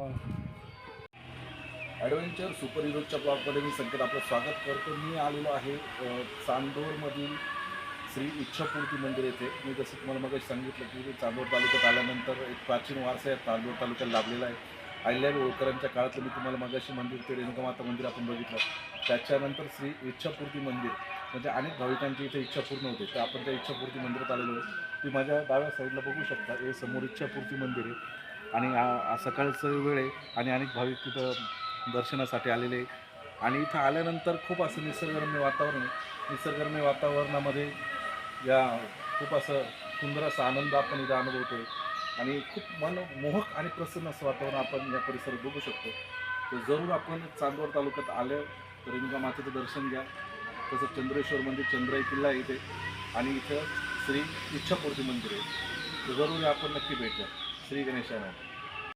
मग. Adventure super हिरोजच्या ब्लॉगमध्ये मी संकेत आपलं स्वागत करतो. मी आलेलो आहे चांदोरमधील श्री इच्छापूर्ती मंदिर येथे. मी जसं तुम्हाला मग सांगितलं की चांदोर तालुक्यात आल्यानंतर एक प्राचीन वारसा आहे चांदोर तालुक्यात लाभलेला आहे. अहिल्या होळकरांच्या काळातलं मी तुम्हाला मगाशी मंदिर ते रेणुकामाता मंदिर आपण बघितलं. त्याच्यानंतर श्री इच्छापूर्ती मंदिर म्हणजे अनेक भाविकांची इथे इच्छा पूर्ण होते. तर आपण त्या इच्छापूर्ती मंदिरात आलेलो आहे. ती माझ्या डाव्या साईडला बघू शकता. हे समोर इच्छापूर्ती मंदिर आहे. आणि सकाळचं वेळ आहे आणि अनेक भाविक तिथं दर्शनासाठी आलेले आहे. आणि इथं आल्यानंतर खूप असं निसर्गरम्य वातावरण आहे. निसर्गरम्य वातावरणामध्ये या खूप असं सुंदर असा आनंद आपण इथं आहे आणि खूप मन मोहक आणि प्रसन्न असं वातावरण आपण या परिसरात बघू शकतो. तर जरूर आपण चांदवड तालुक्यात आलं तर रेणुका मातेचं दर्शन घ्या. तसं चंद्रेश्वर मंदिर चंद्राई किल्ला आहे इथे. आणि इथं श्री इच्छापूर्ती मंदिर आहे. तर जरूर आपण नक्की भेट द्या. ಶ್ರೀ ಗಣೇಶನ